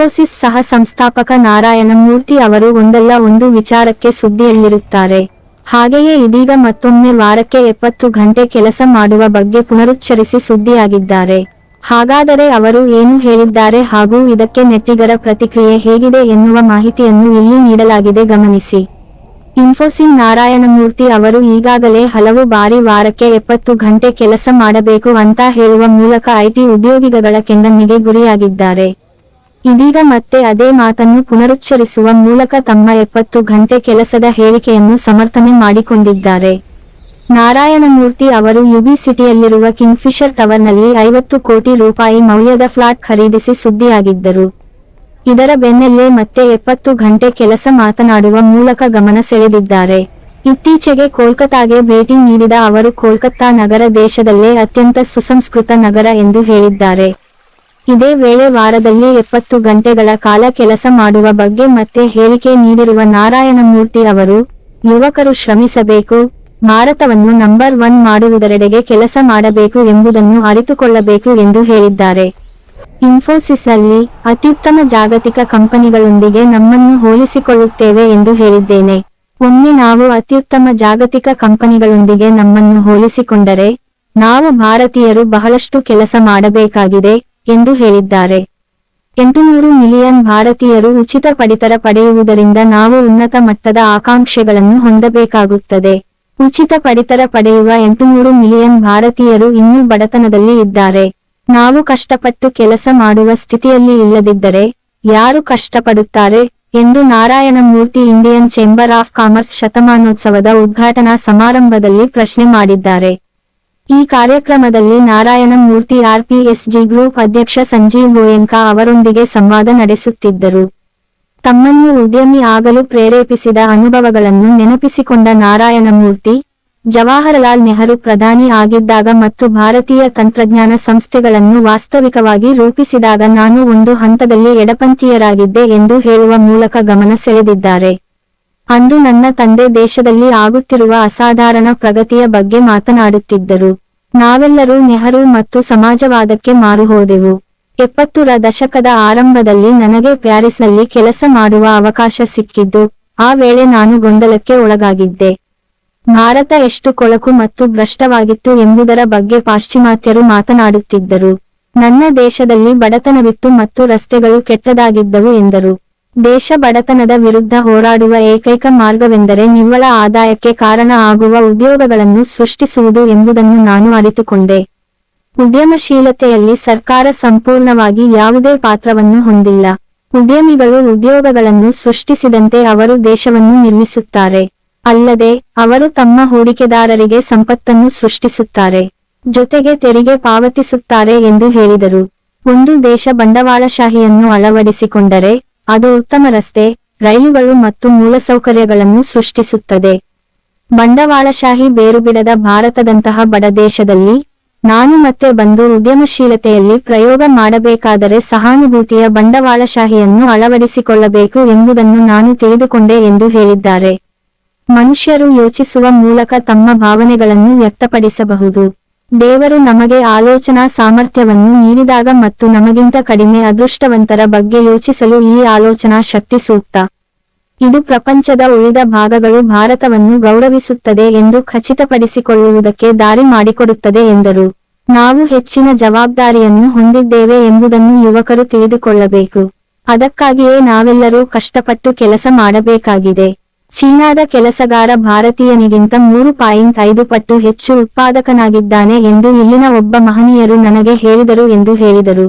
ಇನ್ಫೋಸಿಸ್ ಸಹ ಸಂಸ್ಥಾಪಕ ನಾರಾಯಣ ಮೂರ್ತಿ ಅವರು ಒಂದಲ್ಲ ಒಂದು ವಿಚಾರಕ್ಕೆ ಸುದ್ದಿಯಲ್ಲಿರುತ್ತಾರೆ. ಹಾಗೆಯೇ ಇದೀಗ ಮತ್ತೊಮ್ಮೆ ವಾರಕ್ಕೆ ಎಪ್ಪತ್ತು ಗಂಟೆ ಕೆಲಸ ಮಾಡುವ ಬಗ್ಗೆ ಪುನರುಚ್ಚರಿಸಿ ಸುದ್ದಿಯಾಗಿದ್ದಾರೆ. ಹಾಗಾದರೆ ಅವರು ಏನು ಹೇಳಿದ್ದಾರೆ ಹಾಗೂ ಇದಕ್ಕೆ ನೆಟ್ಟಿಗರ ಪ್ರತಿಕ್ರಿಯೆ ಹೇಗಿದೆ ಎನ್ನುವ ಮಾಹಿತಿಯನ್ನು ಇಲ್ಲಿ ನೀಡಲಾಗಿದೆ, ಗಮನಿಸಿ. ಇನ್ಫೋಸಿನ್ ನಾರಾಯಣಮೂರ್ತಿ ಅವರು ಈಗಾಗಲೇ ಹಲವು ಬಾರಿ ವಾರಕ್ಕೆ ಎಪ್ಪತ್ತು ಗಂಟೆ ಕೆಲಸ ಮಾಡಬೇಕು ಅಂತ ಹೇಳುವ ಮೂಲಕ ಐಟಿ ಉದ್ಯೋಗಿಗಳ ಕೆಂಗಣ್ಣಿಗೆ ಗುರಿಯಾಗಿದ್ದಾರೆ. ಇದೀಗ ಮತ್ತೆ ಅದೇ ಮಾತನ್ನು ಪುನರುಚ್ಚರಿಸುವ ಮೂಲಕ ತಮ್ಮ ಎಪ್ಪತ್ತು ಗಂಟೆ ಕೆಲಸದ ಹೇಳಿಕೆಯನ್ನು ಸಮರ್ಥನೆ ಮಾಡಿಕೊಂಡಿದ್ದಾರೆ. ನಾರಾಯಣಮೂರ್ತಿ ಅವರು ಯುಬಿ ಸಿಟಿಯಲ್ಲಿರುವ ಕಿಂಗ್ಫಿಶರ್ ಟವರ್ನಲ್ಲಿ ಐವತ್ತು ಕೋಟಿ ರೂಪಾಯಿ ಮೌಲ್ಯದ ಫ್ಲಾಟ್ ಖರೀದಿಸಿ ಸುದ್ದಿಯಾಗಿದ್ದರು. ಇದರ ಬೆನ್ನಲ್ಲೇ ಮತ್ತೆ ಎಪ್ಪತ್ತು ಗಂಟೆ ಕೆಲಸ ಮಾತನಾಡುವ ಮೂಲಕ ಗಮನ ಸೆಳೆದಿದ್ದಾರೆ. ಇತ್ತೀಚೆಗೆ ಕೋಲ್ಕತಾಗೆ ಭೇಟಿ ನೀಡಿದ ಅವರು, ಕೋಲ್ಕತ್ತಾ ನಗರ ದೇಶದಲ್ಲೇ ಅತ್ಯಂತ ಸುಸಂಸ್ಕೃತ ನಗರ ಎಂದು ಹೇಳಿದ್ದಾರೆ. ಇದೇ ವೇಳೆ ವಾರದಲ್ಲಿ ಎಪ್ಪತ್ತು ಗಂಟೆಗಳ ಕಾಲ ಕೆಲಸ ಮಾಡುವ ಬಗ್ಗೆ ಮತ್ತೆ ಹೇಳಿಕೆ ನೀಡಿರುವ ನಾರಾಯಣಮೂರ್ತಿ ಅವರು, ಯುವಕರು ಶ್ರಮಿಸಬೇಕು, ಭಾರತವನ್ನು ನಂಬರ್ ಒನ್ ಮಾಡುವುದರೆಡೆಗೆ ಕೆಲಸ ಮಾಡಬೇಕು ಎಂಬುದನ್ನು ಅರಿತುಕೊಳ್ಳಬೇಕು ಎಂದು ಹೇಳಿದ್ದಾರೆ. ಇನ್ಫೋಸಿಸ್ ಅಲ್ಲಿ ಅತ್ಯುತ್ತಮ ಜಾಗತಿಕ ಕಂಪನಿಗಳೊಂದಿಗೆ ನಮ್ಮನ್ನು ಹೋಲಿಸಿಕೊಳ್ಳುತ್ತೇವೆ ಎಂದು ಹೇಳಿದ್ದೇನೆ. ಒಮ್ಮೆ ನಾವು ಅತ್ಯುತ್ತಮ ಜಾಗತಿಕ ಕಂಪನಿಗಳೊಂದಿಗೆ ನಮ್ಮನ್ನು ಹೋಲಿಸಿಕೊಂಡರೆ, ನಾವು ಭಾರತೀಯರು ಬಹಳಷ್ಟು ಕೆಲಸ ಮಾಡಬೇಕಾಗಿದೆ ಎಂದು ಹೇಳಿದ್ದಾರೆ. ಎಂಟುನೂರು ಮಿಲಿಯನ್ ಭಾರತೀಯರು ಉಚಿತ ಪಡಿತರ ಪಡೆಯುವುದರಿಂದ ನಾವು ಉನ್ನತ ಮಟ್ಟದ ಆಕಾಂಕ್ಷೆಗಳನ್ನು ಹೊಂದಬೇಕಾಗುತ್ತದೆ. ಉಚಿತ ಪಡಿತರ ಪಡೆಯುವ ಎಂಟುನೂರು ಮಿಲಿಯನ್ ಭಾರತೀಯರು ಇನ್ನೂ ಬಡತನದಲ್ಲಿ ಇದ್ದಾರೆ. ನಾವು ಕಷ್ಟಪಟ್ಟು ಕೆಲಸ ಮಾಡುವ ಸ್ಥಿತಿಯಲ್ಲಿ ಇಲ್ಲದಿದ್ದರೆ ಯಾರು ಕಷ್ಟಪಡುತ್ತಾರೆ ಎಂದು Narayanamurthy Indian chamber of commerce ಶತಮಾನೋತ್ಸವದ ಉದ್ಘಾಟನಾ ಸಮಾರಂಭದಲ್ಲಿ ಪ್ರಶ್ನೆ ಮಾಡಿದ್ದಾರೆ. ಈ ಕಾರ್ಯಕ್ರಮದಲ್ಲಿ ನಾರಾಯಣ ಮೂರ್ತಿ ಆರ್ಪಿಎಸ್ಜಿ ಗ್ರೂಪ್ ಅಧ್ಯಕ್ಷ ಸಂಜೀವ್ ಗೋಯಂಕ ಅವರೊಂದಿಗೆ ಸಂವಾದ ನಡೆಸುತ್ತಿದ್ದರು. ತಮ್ಮನ್ನು ಉದ್ಯಮಿ ಆಗಲು ಪ್ರೇರೇಪಿಸಿದ ಅನುಭವಗಳನ್ನು ನೆನಪಿಸಿಕೊಂಡ ನಾರಾಯಣ ಮೂರ್ತಿ, ಜವಾಹರಲಾಲ್ ನೆಹರು ಪ್ರಧಾನಿ ಆಗಿದ್ದಾಗ ಮತ್ತು ಭಾರತೀಯ ತಂತ್ರಜ್ಞಾನ ಸಂಸ್ಥೆಗಳನ್ನು ವಾಸ್ತವಿಕವಾಗಿ ರೂಪಿಸಿದಾಗ ನಾನು ಒಂದು ಹಂತದಲ್ಲಿ ಎಡಪಂಥೀಯರಾಗಿದ್ದೆ ಎಂದು ಹೇಳುವ ಮೂಲಕ ಗಮನ ಸೆಳೆದಿದ್ದಾರೆ. ಅಂದು ನನ್ನ ತಂದೆ ದೇಶದಲ್ಲಿ ಆಗುತ್ತಿರುವ ಅಸಾಧಾರಣ ಪ್ರಗತಿಯ ಬಗ್ಗೆ ಮಾತನಾಡುತ್ತಿದ್ದರು. ನಾವೆಲ್ಲರೂ ನೆಹರು ಮತ್ತು ಸಮಾಜವಾದಕ್ಕೆ ಮಾರುಹೋದೆವು. ಎಪ್ಪತ್ತರ ದಶಕದ ಆರಂಭದಲ್ಲಿ ನನಗೆ ಪ್ಯಾರಿಸ್ನಲ್ಲಿ ಕೆಲಸ ಮಾಡುವ ಅವಕಾಶ ಸಿಕ್ಕಿದ್ದು, ಆ ವೇಳೆ ನಾನು ಗೊಂದಲಕ್ಕೆ ಒಳಗಾಗಿದ್ದೆ. ಭಾರತ ಎಷ್ಟು ಕೊಳಕು ಮತ್ತು ಭ್ರಷ್ಟವಾಗಿತ್ತು ಎಂಬುದರ ಬಗ್ಗೆ ಪಾಶ್ಚಿಮಾತ್ಯರು ಮಾತನಾಡುತ್ತಿದ್ದರು. ನನ್ನ ದೇಶದಲ್ಲಿ ಬಡತನವಿತ್ತು ಮತ್ತು ರಸ್ತೆಗಳು ಕೆಟ್ಟದಾಗಿದ್ದವು ಎಂದರು. ದೇಶ ಬಡತನದ ವಿರುದ್ಧ ಹೋರಾಡುವ ಏಕೈಕ ಮಾರ್ಗವೆಂದರೆ ನಿವ್ವಳ ಆದಾಯಕ್ಕೆ ಕಾರಣ ಆಗುವ ಉದ್ಯೋಗಗಳನ್ನು ಸೃಷ್ಟಿಸುವುದು ಎಂಬುದನ್ನು ನಾನು ಅರಿತುಕೊಂಡೆ. ಉದ್ಯಮಶೀಲತೆಯಲ್ಲಿ ಸರ್ಕಾರ ಸಂಪೂರ್ಣವಾಗಿ ಯಾವುದೇ ಪಾತ್ರವನ್ನು ಹೊಂದಿಲ್ಲ. ಉದ್ಯಮಿಗಳು ಉದ್ಯೋಗಗಳನ್ನು ಸೃಷ್ಟಿಸಿದಂತೆ ಅವರು ದೇಶವನ್ನು ನಿರ್ಮಿಸುತ್ತಾರೆ. ಅಲ್ಲದೆ, ಅವರು ತಮ್ಮ ಹೂಡಿಕೆದಾರರಿಗೆ ಸಂಪತ್ತನ್ನು ಸೃಷ್ಟಿಸುತ್ತಾರೆ. ಜೊತೆಗೆ ತೆರಿಗೆ ಪಾವತಿಸುತ್ತಾರೆ ಎಂದು ಹೇಳಿದರು. ಒಂದು ದೇಶ ಬಂಡವಾಳಶಾಹಿಯನ್ನು ಅಳವಡಿಸಿಕೊಂಡರೆ ಅದು ಉತ್ತಮ ರಸ್ತೆ, ರೈಲುಗಳು ಮತ್ತು ಮೂಲಸೌಕರ್ಯಗಳನ್ನು ಸೃಷ್ಟಿಸುತ್ತದೆ. ಬಂಡವಾಳಶಾಹಿ ಬೇರುಬಿಡದ ಭಾರತದಂತಹ ಬಡ ದೇಶದಲ್ಲಿ ನಾನು ಮತ್ತೆ ಬಂದು ಉದ್ಯಮಶೀಲತೆಯಲ್ಲಿ ಪ್ರಯೋಗ ಮಾಡಬೇಕಾದರೆ ಸಹಾನುಭೂತಿಯ ಬಂಡವಾಳಶಾಹಿಯನ್ನು ಅಳವಡಿಸಿಕೊಳ್ಳಬೇಕು ಎಂಬುದನ್ನು ನಾನು ತಿಳಿದುಕೊಂಡೆ ಎಂದು ಹೇಳಿದ್ದಾರೆ. ಮನುಷ್ಯರು ಯೋಚಿಸುವ ಮೂಲಕ ತಮ್ಮ ಭಾವನೆಗಳನ್ನು ವ್ಯಕ್ತಪಡಿಸಬಹುದು. ದೇವರು ನಮಗೆ ಆಲೋಚನಾ ಸಾಮರ್ಥ್ಯವನ್ನು ನೀಡಿದಾಗ ಮತ್ತು ನಮಗಿಂತ ಕಡಿಮೆ ಅದೃಷ್ಟವಂತರ ಬಗ್ಗೆ ಯೋಚಿಸಲು ಈ ಆಲೋಚನಾ ಶಕ್ತಿ ಸೂಕ್ತ. ಇದು ಪ್ರಪಂಚದ ಉಳಿದ ಭಾಗಗಳು ಭಾರತವನ್ನು ಗೌರವಿಸುತ್ತದೆ ಎಂದು ಖಚಿತಪಡಿಸಿಕೊಳ್ಳುವುದಕ್ಕೆ ದಾರಿ ಮಾಡಿಕೊಡುತ್ತದೆ ಎಂದರು. ನಾವು ಹೆಚ್ಚಿನ ಜವಾಬ್ದಾರಿಯನ್ನು ಹೊಂದಿದ್ದೇವೆ ಎಂಬುದನ್ನು ಯುವಕರು ತಿಳಿದುಕೊಳ್ಳಬೇಕು. ಅದಕ್ಕಾಗಿಯೇ ನಾವೆಲ್ಲರೂ ಕಷ್ಟಪಟ್ಟು ಕೆಲಸ ಮಾಡಬೇಕಾಗಿದೆ. ಚೀನಾದ ಕೆಲಸಗಾರ ಭಾರತೀಯನಿಗಿಂತ ಮೂರು ಪಾಯಿಂಟ್ ಐದು ಪಟ್ಟು ಹೆಚ್ಚು ಉತ್ಪಾದಕನಾಗಿದ್ದಾನೆ ಎಂದು ಇಲ್ಲಿನ ಒಬ್ಬ ಮಹನೀಯರು ನನಗೆ ಹೇಳಿದರು ಎಂದು ಹೇಳಿದರು.